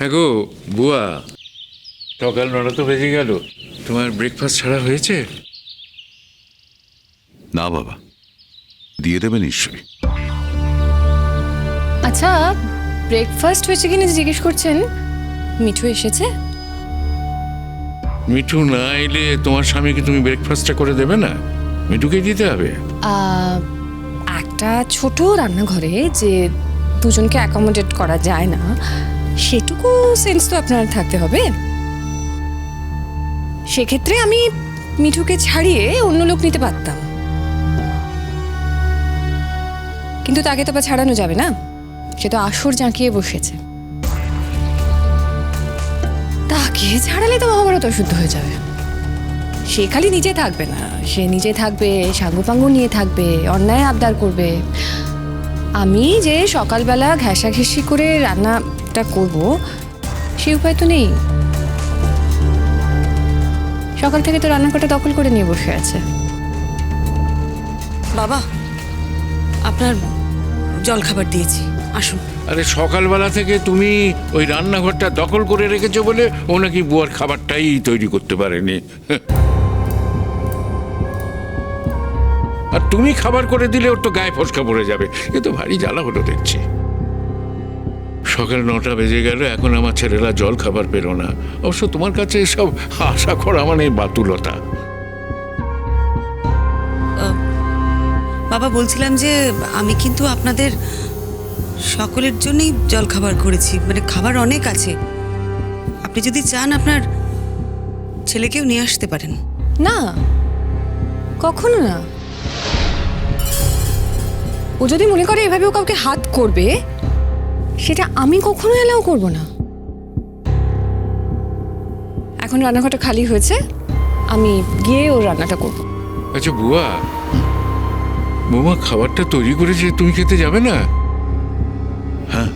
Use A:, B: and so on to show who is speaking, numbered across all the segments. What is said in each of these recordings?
A: হ্যাঁ গো বুয়া। সকাল নটা তো বেজে গেল। তোমার ব্রেকফাস্ট ছাড়া হয়েছে?
B: না বাবা দিয়ে দেবে নিশ্চয়ই।
C: আচ্ছা ব্রেকফাস্ট হয়েছে কিনা জিজ্ঞেস করছেন? মিঠু এসেছে?
A: মিঠু না এলে তোমার স্বামীকে তুমি ব্রেকফাস্টটা করে দেবে না? মিঠুকে দিতে হবে।
C: আহ, একটা ছোট রান্নাঘরে যে দুজনকে অ্যাকোমোডেট করা যায় না সেটুকু সেন্স তো আপনার থাকতে হবে। সেক্ষেত্রে আমি মিঠুকে ছাড়িয়ে অন্য লোক নিতে পারতাম। কিন্তু তাকে তো ছাড়ানো যাবে না। সে তো আসর জাঁকিয়ে বসেছে। তাকে ছাড়ালে তো মহাভারত অশুদ্ধ হয়ে যাবে। সে খালি নিজে থাকবে না। সে নিজে থাকবে, সাঙ্গুপাঙ্গু নিয়ে থাকবে, অন্যায় আবদার করবে। আমি যে সকালবেলা ঘেঁষাঘেঁষি করে রান্নাটা করব সে উপায় তো নেই। সকাল থেকে তো রান্নাঘরটা দখল করে নিয়ে বসে আছে।
D: বাবা আপনার জল খাবার দিয়েছি আসুন।
A: আরে সকালবেলা থেকে তুমি ওই রান্নাঘরটা দখল করে রেখেছো বলে ও নাকি বুয়ার খাবারটাই তৈরি করতে পারেনি। আর তুমি খাবার করে দিলে ওর তো গায়ে ফসকা পড়ে যাবে এ তো ভারী জ্বালা হলো দেখছি। সকাল নটা বেজে গেল এখন আমার ছেলেরা জল খাবার পেল না। অবশ্য তোমার কাছে এসব আশা করা মানে বাতুলতা।
D: বাবা বলছিলাম যে আমি কিন্তু আপনাদের সকলের জন্যই জল খাবার করেছি মানে খাবার অনেক আছে। আপনি যদি চান আপনার ছেলেকেও নিয়ে আসতে পারেন।
C: না কখনো না। ও যদি মনে করে এভাবে ও কাউকে হাত করবে সেটা আমি কখনো এলাও করব না। এখন রান্নাঘরটা খালি হয়েছে আমি গিয়ে ওর রান্নাটা করব।
A: আচ্ছা বুয়া। বৌমা খাবারটা তৈরি করেছে তুমি খেতে যাবে না?
B: হ্যাঁ।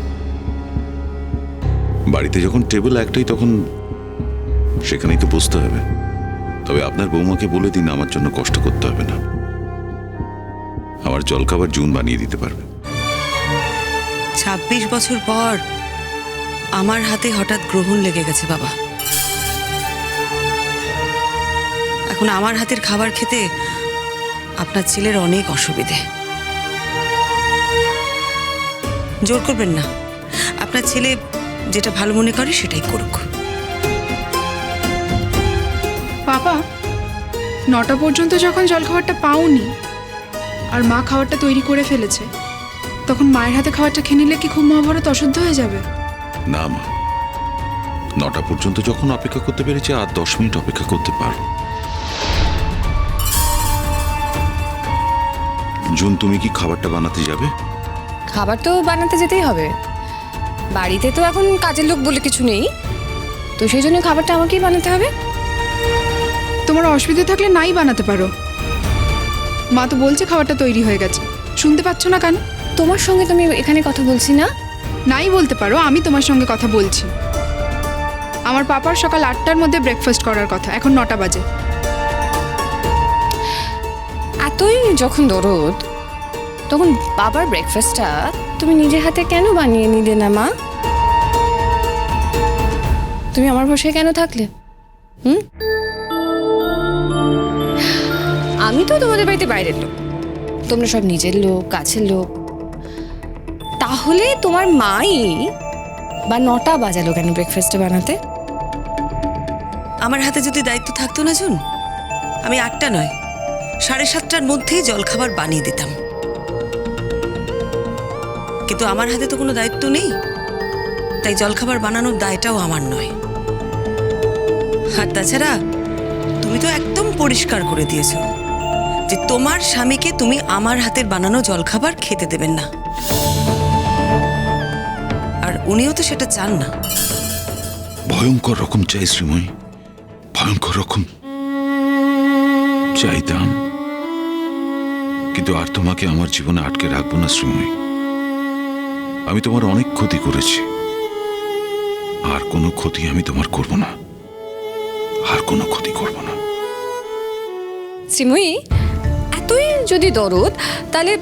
B: বাড়িতে যখন টেবিল একটাই তখন সেখানেই তো বসতে হবে। তবে আপনার বৌমাকে বলে দিন আমার জন্য কষ্ট করতে হবে না। আমার জলখাবার জুন বানিয়ে দিতে পারবে।
D: ছাব্বিশ বছর পর আমার হাতে হঠাৎ গ্রহণ লেগে গেছে, বাবা। এখন আমার হাতের খাবার খেতে আপনার ছেলের অনেক অসুবিধে। জোর করবেন না। আপনার ছেলে যেটা ভালো মনে করে সেটাই করুক।
E: বাবা, নটা পর্যন্ত যখন জলখাবারটা পাওনি, আর মা খাবারটা তৈরি করে ফেলেছে তখন মায়ের হাতে খাবারটা খেয়ে নিলে কি খুব মহাভারত অশুদ্ধ হয়ে যাবে?
B: না মা। নটা পর্যন্ত যখন অপেক্ষা করতে পেরেছি আর দশ মিনিট অপেক্ষা করতে পারো। জুন তুমি কি খাবারটা বানাতে যাবে?
C: খাবার তো বানাতে যেতেই হবে। বাড়িতে তো এখন কাজের লোক বলে কিছু নেই। তো সেই জন্য খাবারটা আমাকেই বানাতে হবে।
E: তোমার অসুবিধা থাকলে নাই বানাতে পারো। মা তো বলছে খাবারটা তৈরি হয়ে গেছে। শুনতে পাচ্ছ না কেন?
C: তোমার সঙ্গে তুমি এখানে কথা বলছি না?
E: নাই বলতে পারো আমি তোমার সঙ্গে কথা বলছি। আমার পাপার সকাল আটটার মধ্যে ব্রেকফাস্ট করার কথা এখন নটা বাজে।
C: এতই যখন দরদ তখন বাবার ব্রেকফাস্টটা তুমি নিজের হাতে কেন বানিয়ে নিলে না মা? তুমি আমার বসে কেন থাকলে? হুম? আমি তো তোমাদের বাড়িতে বাইরের লোক। তোমরা সব নিজের লোক কাছের লোক। তাহলে তোমার মাই বা নটা বাজালো কেন ব্রেকফাস্টটা বানাতে?
D: আমার হাতে যদি দায়িত্ব থাকতো না, জুন, আমি আটটা নয়, সাড়ে সাতটার মধ্যেই জলখাবার বানিয়ে দিতাম। কিন্তু আমার হাতে তো কোনো দায়িত্ব নেই, তাই জলখাবার বানানোর দায়টাও আমার নয়। আর তাছাড়া তুমি তো একদম পরিষ্কার করে দিয়েছ যে তোমার স্বামীকে তুমি আমার হাতের বানানো জলখাবার খেতে দেবেন না। উনিও তো সেটা চান না।
B: ভয়ঙ্কর রকম চাই শ্রীময়ী। ভয়ঙ্কর রকম চাইতাম কিন্তু আর তোমাকে আমার জীবনে আটকে রাখব না শ্রীময়ী। আমি তোমার অনেক ক্ষতি করেছি। আর কোনো ক্ষতি আমি তোমার করব না। আর কোনো ক্ষতি করব না।
C: শ্রীময়ী এতই যদি দরদ তাহলে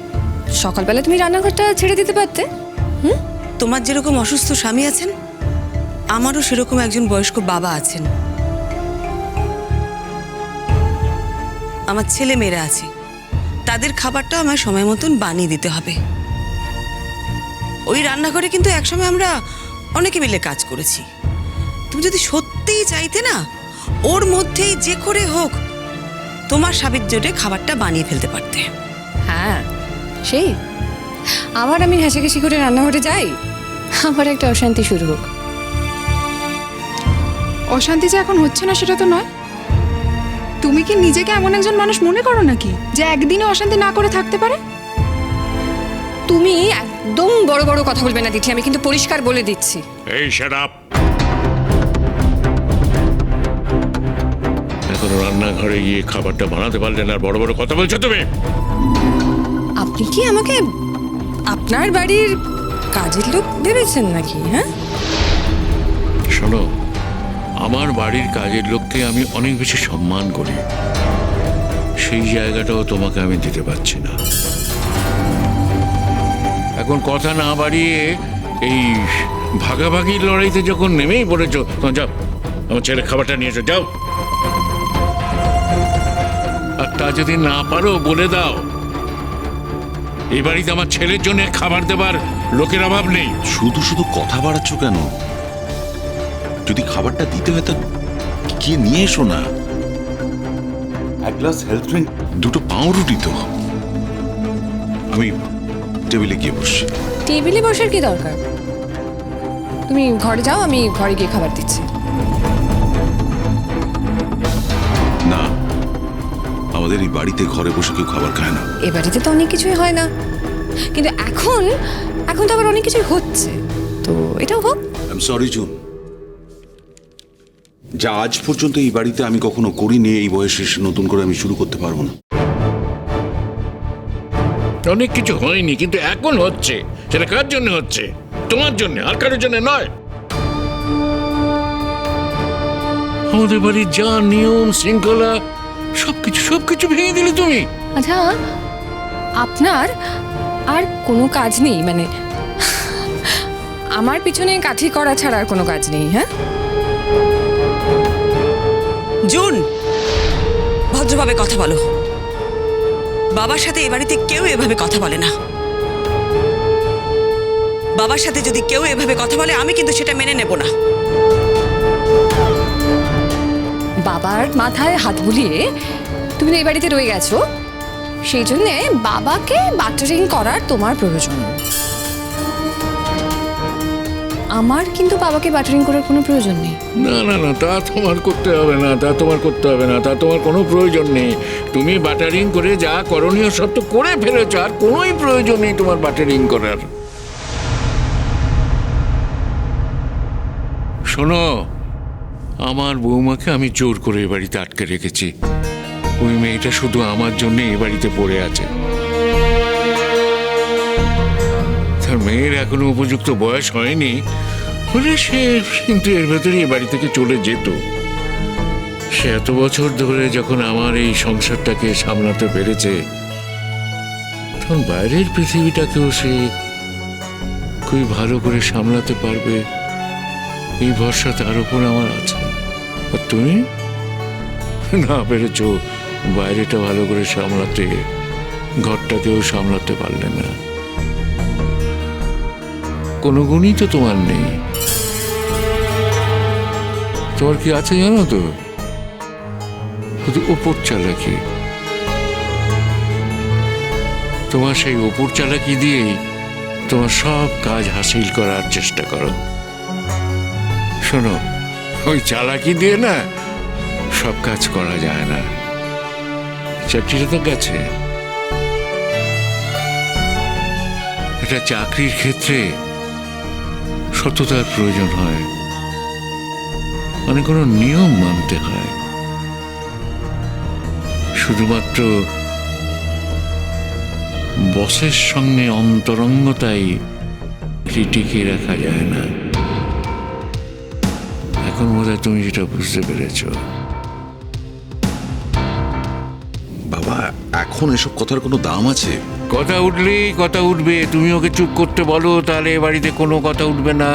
C: সকালবেলা তুমি রান্নাঘরটা ছেড়ে দিতে পারতে
D: তোমার যেরকম অসুস্থ স্বামী আছেন, আমারও সেরকম একজন বয়স্ক বাবা আছেন। আমার ছেলে মেয়েরা আছে, তাদের খাবারটা আমার সময় মতন বানিয়ে দিতে হবে। ওই রান্নাঘরে কিন্তু একসময় আমরা অনেকে মিলে কাজ করেছি। তুমি যদি সত্যিই চাইতে না, ওর মধ্যেই যে করে হোক, তোমার সাবিত জোটে খাবারটা বানিয়ে ফেলতে পারতে।
C: হ্যাঁ সেই। আবার আমি ঘেঁষাঘেঁষি করে রান্নাঘরে যাই? আমার একটা অশান্তি শুরু হোক।
E: অশান্তি যে এখন হচ্ছে না সেটা তো নয়। তুমি কি নিজেকে এমন একজন মানুষ মনে করো নাকি যে একদিনে অশান্তি না করে থাকতে পারে?
C: তুমি একদম বড় বড় কথা বলবে না দিঠি আমি কিন্তু পরিষ্কার বলে দিচ্ছি।
A: এই শাট আপ এখনও রান্নাঘরে গিয়ে খাবারটা বানাতে পারলে না আর বড় বড় কথা বলছো তুমি?
C: আপনি কি আমাকে আপনার বাড়ির কাজের লোক ভেবেছেন নাকি হ্যাঁ?
A: শোনো, আমার বাড়ির কাজের লোককে আমি অনেক বেশি সম্মান করি। সেই জায়গাটাও তোমাকে আমি দিতে পারছি না। এখন কথা না বাড়িয়ে এই ভাগাভাগি লড়াইতে যখন নেমেই পড়েছো তখন যাও, আমার ছেলে খাবারটা নিয়ে এসো, যাও। আর তা যদি না পারো, বলে দাও। এই বাড়িতে আমার ছেলের জন্য খাবার দেবার লোকের অভাব নেই।
B: শুধু শুধু কথা বাড়াচ্ছ কেন? যদি খাবারটা দিতে হয় তা গিয়ে নিয়ে এসো না? এক গ্লাস হেলথ ড্রিঙ্ক দুটো পাউরুটি তো। আমি টেবিলে গিয়ে বসছি।
C: টেবিলে বসার কি দরকার? তুমি ঘরে যাও আমি ঘরে গিয়ে খাবার দিচ্ছি।
B: আমাদের এই বাড়িতে ঘরে বসে কেউ খাবার খায় না।
C: এ বাড়িতে তো অনেক কিছুই হয় না। কিন্তু এখন এখন তো আবার অনেক কিছুই হচ্ছে। তো এটাও হোক।
B: আই এম সরি জুন যা আজ পর্যন্ত এই বাড়িতে আমি কখনো করিনি এই বয়সে এসে নতুন করে আমি শুরু করতে পারব না।
A: অনেক কিছু হয়নি কিন্তু এখন হচ্ছে। সেটা কার জন্য হচ্ছে? তোমার জন্য আর কারোর জন্য নয়। আমাদের বাড়ির যা নিয়ম শৃঙ্খলা সবকিছু সবকিছু ভেঙে দিলে তুমি।
C: আচ্ছা আপনার আর কোনো কাজ নেই মানে আমার পিছনে কাঠি করা ছাড়া আর কোনো কাজ নেই হ্যাঁ?
D: জুন ভদ্রভাবে কথা বলো। বাবার সাথে এ বাড়িতে কেউ এভাবে কথা বলে না। বাবার সাথে যদি কেউ এভাবে কথা বলে আমি কিন্তু সেটা মেনে নেব না।
C: বাবার মাথায় হাত বুলিয়ে তুমি এই বাড়িতে রয়ে গেছো। সেই জন্যে বাবাকে বাটারিং করার তোমার প্রয়োজন। আমার কিন্তু বাবাকে বাটারিং করার কোনো প্রয়োজন নেই।
A: না না না, তা তোমার করতে হবে না, তা তোমার করতে হবে না, তা তোমার কোনো প্রয়োজন নেই। তুমি বাটারিং করে যা করণীয় সব তো করে ফেলেছো, আর কোনোই প্রয়োজন নেই তোমার বাটারিং করার। শোনো আমার বৌমাকে আমি জোর করে এ বাড়িতে আটকে রেখেছি। ওই মেয়েটা শুধু আমার জন্য এ বাড়িতে পড়ে আছে। তার মেয়ের এখনও উপযুক্ত বয়স হয়নি, হলে সে কিন্তু এর ভেতরে এ বাড়ি থেকে চলে যেত। সে এত বছর ধরে যখন আমার এই সংসারটাকে সামলাতে পেরেছে, তখন বাইরের পৃথিবীটাকেও সে খুবই ভালো করে সামলাতে পারবে এই ভরসা তার উপর আমার আছে। আর তুমি? না পেরেছ, বাইরেটা ভালো করে সামলাতে, ঘরটাকেও সামলাতে পারলে না। কোনো গুণই তো তোমার নেই। তোমার কি আছে জানো তো? ওপর চালাকি। তোমার সেই ওপর চালাকি দিয়েই তোমার সব কাজ হাসিল করার চেষ্টা করো। শোনো, ওই চালাকি দিয়ে না সব কাজ করা যায় না। চাকরিটা তো গেছে। একটা চাকরির ক্ষেত্রে সততার প্রয়োজন হয়। মানে কোনো নিয়ম মানতে হয়। শুধুমাত্র বসের সঙ্গে অন্তরঙ্গতাই টিকে রাখা যায় না। এখন বোধহয় তুমি যেটা বুঝতে পেরেছ।
B: বাবা এখন এসব কথার কোনো দাম আছে?
A: কথা উঠলেই কথা উঠবে তুমি ওকে চুপ করতে বলো তাহলে এ বাড়িতে কোনো কথা উঠবে না।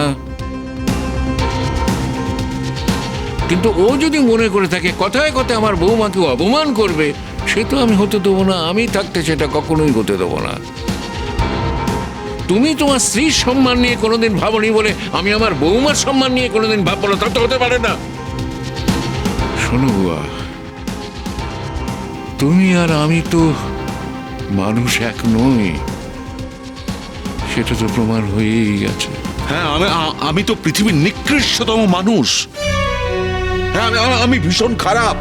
A: কিন্তু ও যদি মনে করে থাকে কথায় কথায় আমার বৌমাকে অপমান করবে সে তো আমি হতে দেবো না আমি থাকতে সেটা কখনোই হতে দেবো না। তুমি তোমার স্ত্রীর সম্মান নিয়ে কোনোদিন ভাবনি বলে আমি আমার বৌমার সম্মান নিয়ে কোনোদিন ভাববো না, তা তো হতে পারে না। শোনো বুয়া, তুমি আর আমি তো মানুষ এক নই, সেটা তো প্রমাণ হয়েই গেছে।
B: হ্যাঁ আমি আমি তো পৃথিবীর নিকৃষ্টতম মানুষ। হ্যাঁ আমি- ভীষণ খারাপ,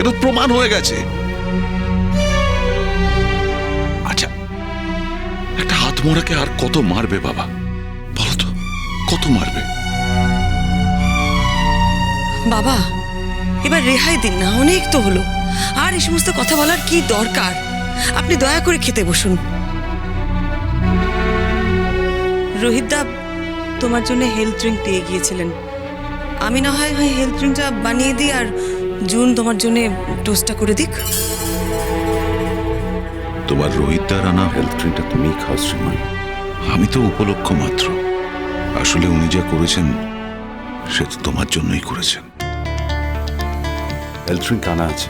B: এটা প্রমাণ হয়ে গেছে। একটা হাত মরাকে আর কত মারবে বাবা? বলো তো, কত মারবে?
D: বাবা, এবার রেহাই দিন না, অনেক তো হলো। আর এই সমস্ত কথা বলার কি দরকার? আপনি দয়া করে খেতে বসুন। রোহিত দা, তোমার জন্য হেলথ ড্রিঙ্ক দিয়ে গিয়েছিলেন। আমি না হয় হেলথ ড্রিঙ্কটা বানিয়ে দিই আর জুন তোমার জন্য টোস্টটা করে দিক।
B: তোমার রোহিতদার আনা হেলথ ড্রিঙ্কটা তুমিই খাও শ্রীময় আমি তো উপলক্ষ মাত্র। আসলে উনি যা করেছেন সে তো তোমার জন্যই করেছেন। হেলথ ড্রিঙ্ক আনা আছে।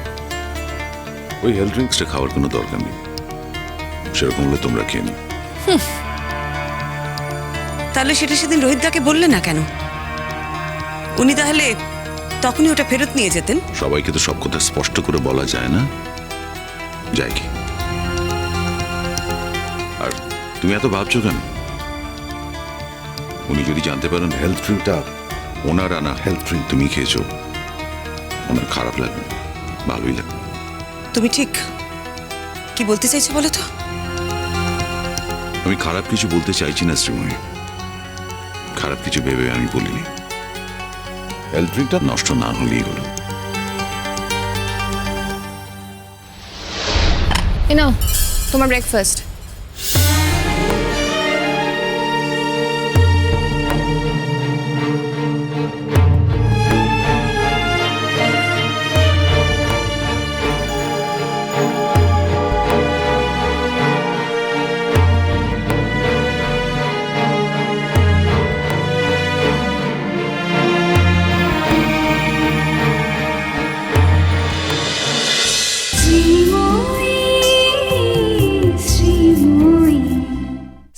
B: ওই হেলথ ড্রিঙ্কসটা খাওয়ার কোনো দরকার নেই। সেরকম হলে তোমরা খেয়ে নিও।
D: তাহলে সেটা সেদিন রোহিত দাকে বললে না কেন? উনি তাহলে তখনই ওটা ফেরত নিয়ে যেতেন।
B: সবাইকে তো সব কথা স্পষ্ট করে বলা যায় না। যায় কি আর তুমি এত ভাবছ কেন? উনি যদি জানতে পারেন হেলথ ড্রিঙ্কটা ওনার আনা হেলথ ড্রিঙ্ক তুমি খেয়েছো ওনার খারাপ লাগবে ভালোই লাগবে।
D: তুমি ঠিক কি বলতে চাইছো বলো তো?
B: আমি খারাপ কিছু বলতে চাইছি না শ্রীময়ী। খারাপ কিছু ভেবে আমি বলিনি। হেলথ ড্রিঙ্কটা নষ্ট না হলেই হলো।
C: এ নাও তোমার ব্রেকফাস্ট